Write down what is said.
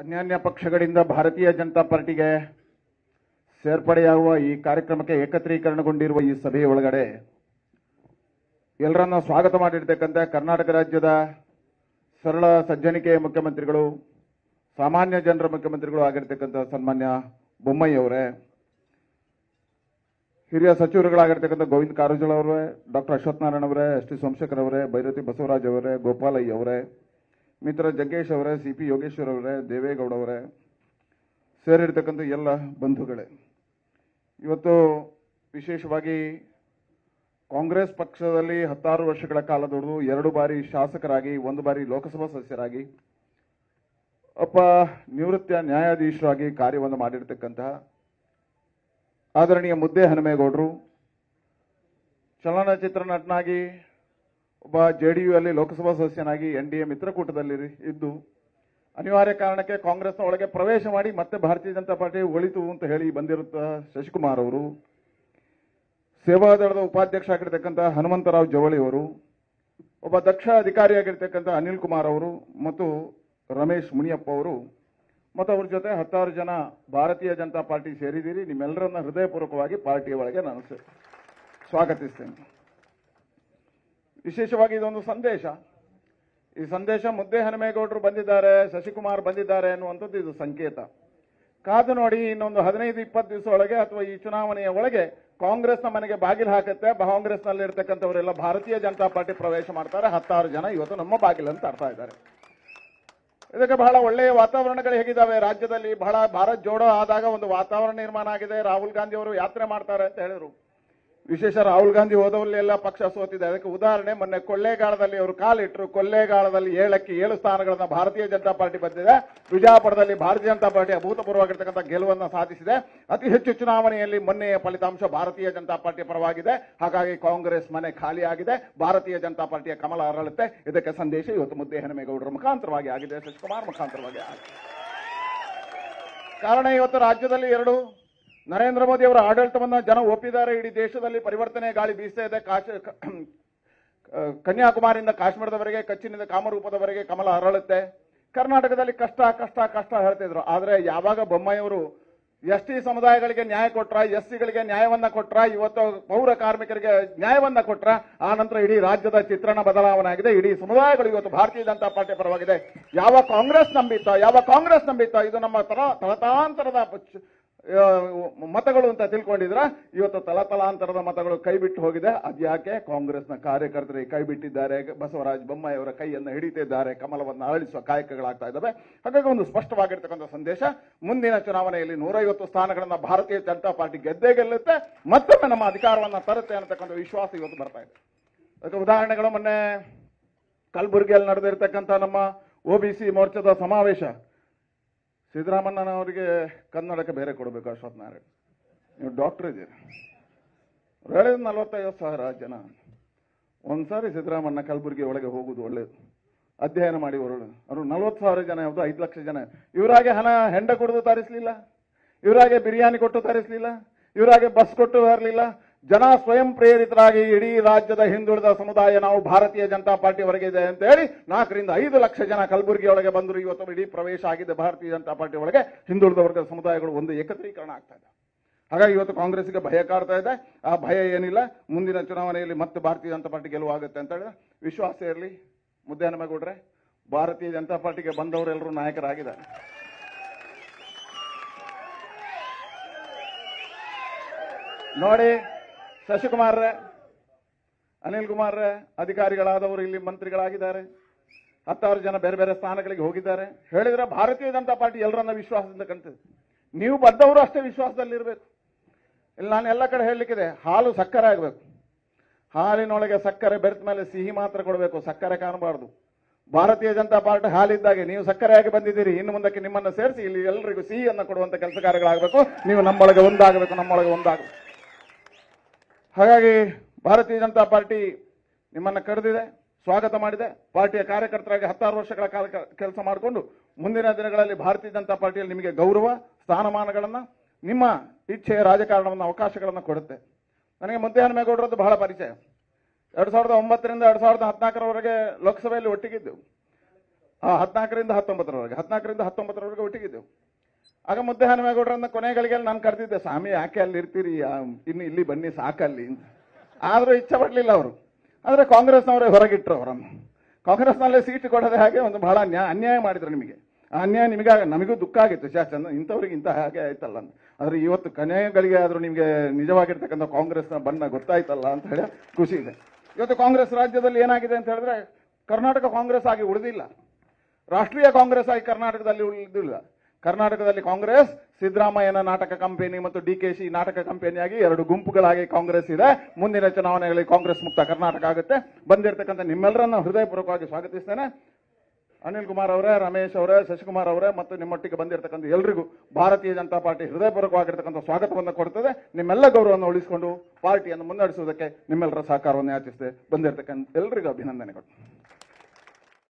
ಅನ್ಯಾನ್ಯ ಪಕ್ಷಗಳಿಂದ ಭಾರತೀಯ ಜನತಾ ಪಾರ್ಟಿಗೆ ಸೇರ್ಪಡೆಯಾಗುವ ಈ ಕಾರ್ಯಕ್ರಮಕ್ಕೆ ಏಕತ್ರೀಕರಣಗೊಂಡಿರುವ ಈ ಸಭೆಯ ಒಳಗಡೆ ಎಲ್ಲರನ್ನ ಸ್ವಾಗತ ಮಾಡಿರ್ತಕ್ಕಂಥ ಕರ್ನಾಟಕ ರಾಜ್ಯದ ಸರಳ ಸಜ್ಜನಿಕೆಯ ಮುಖ್ಯಮಂತ್ರಿಗಳು, ಸಾಮಾನ್ಯ ಜನರ ಮುಖ್ಯಮಂತ್ರಿಗಳು ಆಗಿರ್ತಕ್ಕಂಥ ಸನ್ಮಾನ್ಯ ಬೊಮ್ಮಯ್ಯವರೇ ಹಿರಿಯ ಸಚಿವರುಗಳಾಗಿರ್ತಕ್ಕಂಥ ಗೋವಿಂದ ಕಾರಜೋಳ ಅವರೇ, ಡಾಕ್ಟರ್ ಅಶ್ವತ್ಥನಾರಾಯಣ ಅವರೇ, ಎಸ್ ಟಿ ಸೋಮಶೇಖರ್ ಅವರೇ, ಭೈರತಿ ಬಸವರಾಜ್ ಅವರೇ, ಗೋಪಾಲಯ್ಯ ಅವರೇ ಮಿತ್ರ ಜಗ್ಗೇಶ್ ಅವರೇ ಸಿ ಪಿ ಯೋಗೇಶ್ವರ್ ಅವರೇ, ದೇವೇಗೌಡ ಅವರೇ ಸೇರಿರ್ತಕ್ಕಂಥ ಎಲ್ಲ ಬಂಧುಗಳೇ. ಇವತ್ತು ವಿಶೇಷವಾಗಿ ಕಾಂಗ್ರೆಸ್ ಪಕ್ಷದಲ್ಲಿ ಹತ್ತಾರು ವರ್ಷಗಳ ಕಾಲ ದುಡಿದು ಎರಡು ಬಾರಿ ಶಾಸಕರಾಗಿ, ಒಂದು ಬಾರಿ ಲೋಕಸಭಾ ಸದಸ್ಯರಾಗಿ ಒಬ್ಬ ನಿವೃತ್ತ ನ್ಯಾಯಾಧೀಶರಾಗಿ ಕಾರ್ಯವನ್ನು ಮಾಡಿರ್ತಕ್ಕಂತಹ ಆದರಣೀಯ ಮುದ್ದೆ ಹನುಮೇಗೌಡರು, ಚಲನಚಿತ್ರ ನಟನಾಗಿ ಒಬ್ಬ ಜೆ ಡಿ ಯು ಅಲ್ಲಿ ಲೋಕಸಭಾ ಸದಸ್ಯನಾಗಿ ಎನ್ ಡಿ ಎ ಮಿತ್ರಕೂಟದಲ್ಲಿ ಇದ್ದು ಅನಿವಾರ್ಯ ಕಾರಣಕ್ಕೆ ಕಾಂಗ್ರೆಸ್ನ ಒಳಗೆ ಪ್ರವೇಶ ಮಾಡಿ ಮತ್ತೆ ಭಾರತೀಯ ಜನತಾ ಪಾರ್ಟಿ ಒಳಿತು ಅಂತ ಹೇಳಿ ಬಂದಿರುತ್ತ ಶಶಿಕುಮಾರ್ ಅವರು. ಸೇವಾದಳದ ಉಪಾಧ್ಯಕ್ಷ ಆಗಿರ್ತಕ್ಕಂಥ ಹನುಮಂತರಾವ್ ಜವಳಿ ಅವರು, ಒಬ್ಬ ದಕ್ಷ ಅಧಿಕಾರಿಯಾಗಿರ್ತಕ್ಕಂಥ ಅನಿಲ್ ಕುಮಾರ್ ಅವರು ಮತ್ತು ರಮೇಶ್ ಮುನಿಯಪ್ಪ ಅವರು. ಮತ್ತು ಅವ್ರ ಜೊತೆ ಹತ್ತಾರು ಜನ ಭಾರತೀಯ ಜನತಾ ಪಾರ್ಟಿ ಸೇರಿದ್ದೀರಿ, ನಿಮ್ಮೆಲ್ಲರನ್ನ ಹೃದಯಪೂರ್ವಕವಾಗಿ ಪಾರ್ಟಿಯ ಒಳಗೆ ನಾನು ಸ್ವಾಗತಿಸ್ತೇನೆ. ವಿಶೇಷವಾಗಿ ಇದೊಂದು ಸಂದೇಶ. ಈ ಸಂದೇಶ ಮುದ್ದೆ ಹನುಮೇಗೌಡರು ಬಂದಿದ್ದಾರೆ, ಶಶಿಕುಮಾರ್ ಬಂದಿದ್ದಾರೆ ಅನ್ನುವಂಥದ್ದು ಇದು ಸಂಕೇತ. ಕಾದು ನೋಡಿ ಇನ್ನೊಂದು ಹದಿನೈದು, ಇಪ್ಪತ್ತು ದಿವಸ ಒಳಗೆ ಅಥವಾ ಈ ಚುನಾವಣೆಯ ಒಳಗೆ ಕಾಂಗ್ರೆಸ್ನ ಮನೆಗೆ ಬಾಗಿಲು ಹಾಕುತ್ತೆ. ಕಾಂಗ್ರೆಸ್ನಲ್ಲಿ ಇರ್ತಕ್ಕಂಥವರೆಲ್ಲ ಭಾರತೀಯ ಜನತಾ ಪಾರ್ಟಿ ಪ್ರವೇಶ ಮಾಡ್ತಾರೆ. ಹತ್ತಾರು ಜನ ಇವತ್ತು ನಮ್ಮ ಬಾಗಿಲು ಅಂತ ಅರ್ಥ ಇದ್ದಾರೆ. ಇದಕ್ಕೆ ಬಹಳ ಒಳ್ಳೆಯ ವಾತಾವರಣಗಳು ಹೇಗಿದ್ದಾವೆ? ರಾಜ್ಯದಲ್ಲಿ ಬಹಳ ಭಾರತ್ ಜೋಡೋ ಆದಾಗ ಒಂದು ವಾತಾವರಣ ನಿರ್ಮಾಣ ಆಗಿದೆ. ರಾಹುಲ್ ಗಾಂಧಿ ಅವರು ಯಾತ್ರೆ ಮಾಡ್ತಾರೆ ಅಂತ ಹೇಳಿದ್ರು. ವಿಶೇಷ ರಾಹುಲ್ ಗಾಂಧಿ ಹೋದವಲ್ಲೆಲ್ಲ ಪಕ್ಷ ಸೋತಿದೆ. ಅದಕ್ಕೆ ಉದಾಹರಣೆ, ಮೊನ್ನೆ ಕೊಳ್ಳೇಗಾಲದಲ್ಲಿ ಅವರು ಕಾಲಿಟ್ಟರು ಕೊಳ್ಳೇಗಾಲದಲ್ಲಿ ಏಳಕ್ಕೆ ಏಳು ಸ್ಥಾನಗಳನ್ನ ಭಾರತೀಯ ಜನತಾ ಪಾರ್ಟಿ ಬಂದಿದೆ. ವಿಜಯಪುರದಲ್ಲಿ ಭಾರತೀಯ ಜನತಾ ಪಾರ್ಟಿ ಅಭೂತಪೂರ್ವವಾಗಿರ್ತಕ್ಕಂಥ ಗೆಲುವನ್ನು ಸಾಧಿಸಿದೆ. ಅತಿ ಹೆಚ್ಚು ಚುನಾವಣೆಯಲ್ಲಿ ಮೊನ್ನೆಯ ಫಲಿತಾಂಶ ಭಾರತೀಯ ಜನತಾ ಪಾರ್ಟಿ ಪರವಾಗಿದೆ. ಹಾಗಾಗಿ ಕಾಂಗ್ರೆಸ್ ಮನೆ ಖಾಲಿಯಾಗಿದೆ. ಭಾರತೀಯ ಜನತಾ ಪಾರ್ಟಿಯ ಕಮಲ ಅರಳುತ್ತೆ. ಇದಕ್ಕೆ ಸಂದೇಶ ಇವತ್ತು ಮುದ್ದೆ ಹನುಮೇಗೌಡರ ಮುಖಾಂತರವಾಗಿ ಆಗಿದೆ. ಶಶಿಕುಮಾರ್ ಮುಖಾಂತರವಾಗಿ ಆಗಿದೆ. ಕಾರಣ ಇವತ್ತು ರಾಜ್ಯದಲ್ಲಿ ಎರಡು ನರೇಂದ್ರ ಮೋದಿ ಅವರ ಆಡಳಿತವನ್ನ ಜನ ಒಪ್ಪಿದ್ದಾರೆ. ಇಡೀ ದೇಶದಲ್ಲಿ ಪರಿವರ್ತನೆ ಗಾಳಿ ಬೀಸ್ತಾ ಇದೆ. ಕನ್ಯಾಕುಮಾರಿಯಿಂದ ಕಾಶ್ಮೀರದವರೆಗೆ, ಕಚ್ಚಿನಿಂದ ಕಾಮರೂಪದವರೆಗೆ ಕಮಲ ಅರಳುತ್ತೆ ಕರ್ನಾಟಕದಲ್ಲಿ ಕಷ್ಟ ಕಷ್ಟ ಕಷ್ಟ ಹೇಳ್ತಿದ್ರು ಆದರೆ ಯಾವಾಗ ಬೊಮ್ಮಾಯಿಯವರು ಎಸ್ ಟಿ ಸಮುದಾಯಗಳಿಗೆ ನ್ಯಾಯ ಕೊಟ್ರ, ಎಸ್ ಸಿಗಳಿಗೆ ನ್ಯಾಯವನ್ನ ಕೊಟ್ರ, ಇವತ್ತು ಪೌರ ಕಾರ್ಮಿಕರಿಗೆ ನ್ಯಾಯವನ್ನ ಕೊಟ್ರ, ಆ ನಂತರ ಇಡೀ ರಾಜ್ಯದ ಚಿತ್ರಣ ಬದಲಾವಣೆ ಆಗಿದೆ ಇಡೀ ಸಮುದಾಯಗಳು ಇವತ್ತು ಭಾರತೀಯ ಜನತಾ ಪಾರ್ಟಿ ಪರವಾಗಿದೆ. ಯಾವ ಕಾಂಗ್ರೆಸ್ ನಂಬಿತ್ತ, ಯಾವ ಕಾಂಗ್ರೆಸ್ ನಂಬಿತ್ತ, ಇದು ನಮ್ಮ ತರ ತಲತಾಂತರದ ಮತಗಳು ಅಂತ ತಿಳ್ಕೊಂಡಿದ್ರ? ಇವತ್ತು ತಲತಲಾಂತರದ ಮತಗಳು ಕೈ ಬಿಟ್ಟು ಹೋಗಿದೆ. ಅದ್ಯಾಕೆ? ಕಾಂಗ್ರೆಸ್ನ ಕಾರ್ಯಕರ್ತರು ಕೈ ಬಿಟ್ಟಿದ್ದಾರೆ. ಬಸವರಾಜ ಬೊಮ್ಮಾಯಿಯವರ ಕೈಯನ್ನು ಹಿಡಿತಿದ್ದಾರೆ. ಕಮಲವನ್ನು ಅರಳಿಸುವ ಕಾಯಕಗಳಾಗ್ತಾ ಇದ್ದಾವೆ. ಹಾಗಾಗಿ ಒಂದು ಸ್ಪಷ್ಟವಾಗಿರ್ತಕ್ಕಂಥ ಸಂದೇಶ. ಮುಂದಿನ ಚುನಾವಣೆಯಲ್ಲಿ ನೂರೈವತ್ತು ಸ್ಥಾನಗಳನ್ನ ಭಾರತೀಯ ಜನತಾ ಪಾರ್ಟಿ ಗೆದ್ದೇ ಗೆಲ್ಲುತ್ತೆ. ಮತ್ತೊಮ್ಮೆ ನಮ್ಮ ಅಧಿಕಾರವನ್ನ ತರುತ್ತೆ ಅನ್ನತಕ್ಕಂಥ ವಿಶ್ವಾಸ ಇವತ್ತು ಬರ್ತಾ ಇದೆ. ಅದಕ್ಕೆ ಉದಾಹರಣೆಗಳು ಮೊನ್ನೆ ಕಲಬುರಗಿಯಲ್ಲಿ ನಡೆದಿರ್ತಕ್ಕಂಥ ನಮ್ಮ ಒ ಬಿ ಸಿ ಮೋರ್ಚಾದ ಸಮಾವೇಶ. ಸಿದ್ದರಾಮಣ್ಣನವರಿಗೆ ಕನ್ನಡಕ್ಕೆ ಬೇರೆ ಕೊಡಬೇಕು ಅಶ್ವಥ್ ನಾರಾಯಣ್. ನೀವು ಡಾಕ್ಟರ್ ಇದ್ದೀರಿ. ಹೇಳಿದ ನಲವತ್ತೈವತ್ತು ಸಾವಿರ ಜನ. ಒಂದ್ಸಾರಿ ಸಿದ್ದರಾಮಣ್ಣ ಕಲಬುರಗಿ ಒಳಗೆ ಹೋಗುದು ಒಳ್ಳೇದು. ಅಧ್ಯಯನ ಮಾಡಿ ಹೊರಡು ಅವರು ನಲವತ್ತು ಸಾವಿರ ಜನ, ಯಾವುದು ಐದು ಲಕ್ಷ ಜನ. ಇವರಾಗೆ ಹಣ ಹೆಂಡ ಕೊಡೋದು ತರಿಸಲಿಲ್ಲ. ಇವರಾಗೆ ಬಿರಿಯಾನಿ ಕೊಟ್ಟು ತರಿಸಲಿಲ್ಲ. ಇವರಾಗೆ ಬಸ್ ಕೊಟ್ಟು ತರಲಿಲ್ಲ. ಜನ ಸ್ವಯಂ ಪ್ರೇರಿತರಾಗಿ ಇಡೀ ರಾಜ್ಯದ ಹಿಂದುಳಿದ ಸಮುದಾಯ ನಾವು ಭಾರತೀಯ ಜನತಾ ಪಾರ್ಟಿ ಹೊರಗಿದೆ ಅಂತ ಹೇಳಿ ನಾಲ್ಕರಿಂದ ಐದು ಲಕ್ಷ ಜನ ಕಲಬುರಗಿ ಒಳಗೆ ಬಂದರು. ಇವತ್ತು ಇಡೀ ಪ್ರವೇಶ ಆಗಿದೆ ಭಾರತೀಯ ಜನತಾ ಪಾರ್ಟಿ ಒಳಗೆ ಹಿಂದುಳಿದ ವರ್ಗದ ಸಮುದಾಯಗಳು ಒಂದು ಏಕತ್ರೀಕರಣ ಆಗ್ತಾ ಇದೆ. ಹಾಗಾಗಿ ಇವತ್ತು ಕಾಂಗ್ರೆಸ್ಗೆ ಭಯ ಕಾಡ್ತಾ ಇದೆ. ಆ ಭಯ ಏನಿಲ್ಲ. ಮುಂದಿನ ಚುನಾವಣೆಯಲ್ಲಿ ಮತ್ತೆ ಭಾರತೀಯ ಜನತಾ ಪಾರ್ಟಿ ಗೆಲುವಾಗುತ್ತೆ ಅಂತ ಹೇಳಿದ್ರೆ ವಿಶ್ವಾಸ ಇರಲಿ. ಮುದ್ದೆ ಹನುಮೇಗೌಡ್ರೆ ಭಾರತೀಯ ಜನತಾ ಪಾರ್ಟಿಗೆ ಬಂದವರೆಲ್ಲರೂ ನಾಯಕರಾಗಿದ್ದಾರೆ. ನೋಡಿ ಶಶಿಕುಮಾರ್ ಅನಿಲ್ ಕುಮಾರ್ ಅಧಿಕಾರಿಗಳಾದವರು ಇಲ್ಲಿ ಮಂತ್ರಿಗಳಾಗಿದ್ದಾರೆ. ಹತ್ತಾರು ಜನ ಬೇರೆ ಬೇರೆ ಸ್ಥಾನಗಳಿಗೆ ಹೋಗಿದ್ದಾರೆ. ಹೇಳಿದ್ರೆ ಭಾರತೀಯ ಜನತಾ ಪಾರ್ಟಿ ಎಲ್ಲರನ್ನ ವಿಶ್ವಾಸದಿಂದ ಕಂತಿದೆ ನೀವು ಬದ್ದವರು ಅಷ್ಟೇ ವಿಶ್ವಾಸದಲ್ಲಿರಬೇಕು. ಇಲ್ಲಿ ನಾನು ಎಲ್ಲ ಕಡೆ ಹೇಳಲಿಕ್ಕಿದೆ, ಹಾಲು ಸಕ್ಕರೆ ಆಗಬೇಕು. ಹಾಲಿನೊಳಗೆ ಸಕ್ಕರೆ ಬೆರೆತ ಮೇಲೆ ಸಿಹಿ ಮಾತ್ರ ಕೊಡಬೇಕು, ಸಕ್ಕರೆ ಕಾಣಬಾರ್ದು. ಭಾರತೀಯ ಜನತಾ ಪಾರ್ಟಿ ಹಾಲಿದ್ದಾಗೆ ನೀವು ಸಕ್ಕರೆಯಾಗಿ ಬಂದಿದ್ದೀರಿ, ಇನ್ನು ಮುಂದಕ್ಕೆ ನಿಮ್ಮನ್ನು ಸೇರಿಸಿ, ಇಲ್ಲಿ ಎಲ್ಲರಿಗೂ ಸಿಹಿಯನ್ನು ಕೊಡುವಂತ ಕೆಲಸ ಕಾರ್ಯಗಳಾಗಬೇಕು ನೀವು ನಮ್ಮೊಳಗೆ ಒಂದಾಗಬೇಕು ನಮ್ಮೊಳಗೆ ಒಂದಾಗಬೇಕು. ಹಾಗಾಗಿ ಭಾರತೀಯ ಜನತಾ ಪಾರ್ಟಿ ನಿಮ್ಮನ್ನು ಕರೆದಿದೆ, ಸ್ವಾಗತ ಮಾಡಿದೆ. ಪಾರ್ಟಿಯ ಕಾರ್ಯಕರ್ತರಾಗಿ ಹತ್ತಾರು ವರ್ಷಗಳ ಕಾಲ ಕೆಲಸ ಮಾಡಿಕೊಂಡು ಮುಂದಿನ ದಿನಗಳಲ್ಲಿ ಭಾರತೀಯ ಜನತಾ ಪಾರ್ಟಿಯಲ್ಲಿ ನಿಮಗೆ ಗೌರವ, ಸ್ಥಾನಮಾನಗಳನ್ನು, ನಿಮ್ಮ ಇಚ್ಛೆಯ ರಾಜಕಾರಣವನ್ನು ಅವಕಾಶಗಳನ್ನು ಕೊಡುತ್ತೆ. ನನಗೆ ಮುದ್ದೆ ಮೇಗೌಡರದ್ದು ಬಹಳ ಪರಿಚಯ. ಎರಡು ಸಾವಿರದ ಒಂಬತ್ತರಿಂದ ಎರಡು ಸಾವಿರದ ಹದಿನಾಲ್ಕರವರೆಗೆ ಲೋಕಸಭೆಯಲ್ಲಿ ಒಟ್ಟಿಗಿದ್ದೆವು. ಹದಿನಾಲ್ಕರಿಂದ ಹತ್ತೊಂಬತ್ತರವರೆಗೆ ಹದಿನಾಲ್ಕರಿಂದ ಹತ್ತೊಂಬತ್ತರವರೆಗೆ ಒಟ್ಟಿಗಿದ್ದೆವು. ಆಗ ಮುದ್ದೆ ಕೊನೆ ಗಳಿಗೆಯಲ್ಲಿ ನಾನು ಕರೆದಿದ್ದೆ, ಸ್ವಾಮಿ, ಯಾಕೆ ಅಲ್ಲಿ ಇರ್ತೀರಿ? ಇನ್ನು ಇಲ್ಲಿ ಬನ್ನಿ ಸಾಕಲ್ಲಿ. ಆದರೂ ಇಚ್ಛೆ ಪಡಲಿಲ್ಲ ಅವರು. ಆದರೆ ಕಾಂಗ್ರೆಸ್ನವರೇ ಹೊರಗಿಟ್ರು ಅವರನ್ನು. ಕಾಂಗ್ರೆಸ್ನಲ್ಲೇ ಸೀಟ್ ಕೊಡದೆ ಹಾಗೆ ಒಂದು ಬಹಳ ಅನ್ಯಾಯ ಅನ್ಯಾಯ ಮಾಡಿದ್ರು ನಿಮಗೆ. ಆ ಅನ್ಯಾಯ ನಿಮಗೆ ನಮಗೂ ದುಃಖ ಆಗಿತ್ತು. ಶಾಸನ ಇಂಥವ್ರಿಗೆ ಇಂಥ ಹಾಗೆ ಆಯ್ತಲ್ಲ ಆದರೆ ಇವತ್ತು ಕೊನೆಗಳಿಗೆ ಆದರೂ ನಿಮಗೆ ನಿಜವಾಗಿರ್ತಕ್ಕಂಥ ಕಾಂಗ್ರೆಸ್ನ ಬಣ್ಣ ಗೊತ್ತಾಯ್ತಲ್ಲ ಅಂತ ಹೇಳಿ ಖುಷಿ ಇದೆ. ಇವತ್ತು ಕಾಂಗ್ರೆಸ್ ರಾಜ್ಯದಲ್ಲಿ ಏನಾಗಿದೆ ಅಂತ ಹೇಳಿದ್ರೆ, ಕರ್ನಾಟಕ ಕಾಂಗ್ರೆಸ್ ಆಗಿ ಉಳಿದಿಲ್ಲ. ರಾಷ್ಟ್ರೀಯ ಕಾಂಗ್ರೆಸ್ ಆಗಿ ಕರ್ನಾಟಕದಲ್ಲಿ ಉಳಿದಿಲ್ಲ. ಕರ್ನಾಟಕದಲ್ಲಿ ಕಾಂಗ್ರೆಸ್, ಸಿದ್ದರಾಮಯ್ಯನ ನಾಟಕ ಕಂಪನಿ ಮತ್ತು ಡಿ ನಾಟಕ ಕಂಪನಿಯಾಗಿ ಎರಡು ಗುಂಪುಗಳಾಗಿ ಕಾಂಗ್ರೆಸ್ ಇದೆ. ಮುಂದಿನ ಚುನಾವಣೆಗಳಲ್ಲಿ ಕಾಂಗ್ರೆಸ್ ಮುಕ್ತ ಕರ್ನಾಟಕ ಆಗುತ್ತೆ. ಬಂದಿರತಕ್ಕಂಥ ನಿಮ್ಮೆಲ್ಲರನ್ನ ಹೃದಯಪೂರ್ವಕವಾಗಿ ಸ್ವಾಗತಿಸ್ತೇನೆ. ಅನಿಲ್ ಕುಮಾರ್ ಅವರೇ, ರಮೇಶ್ ಅವರೇ, ಶಶಿಕುಮಾರ್ ಅವರೇ ಮತ್ತು ನಿಮ್ಮೊಟ್ಟಿಗೆ ಬಂದಿರತಕ್ಕಂಥ ಎಲ್ರಿಗೂ ಭಾರತೀಯ ಜನತಾ ಪಾರ್ಟಿ ಹೃದಯಪೂರ್ವಕವಾಗಿರ್ತಕ್ಕಂಥ ಸ್ವಾಗತವನ್ನು ಕೊಡ್ತದೆ. ನಿಮ್ಮೆಲ್ಲ ಗೌರವವನ್ನು ಉಳಿಸಿಕೊಂಡು ಪಾರ್ಟಿಯನ್ನು ಮುನ್ನಡೆಸುವುದಕ್ಕೆ ನಿಮ್ಮೆಲ್ಲರ ಸಹಕಾರವನ್ನು ಯಾಚಿಸಿದೆ. ಬಂದಿರತಕ್ಕಂಥ ಎಲ್ರಿಗೂ ಅಭಿನಂದನೆಗಳು.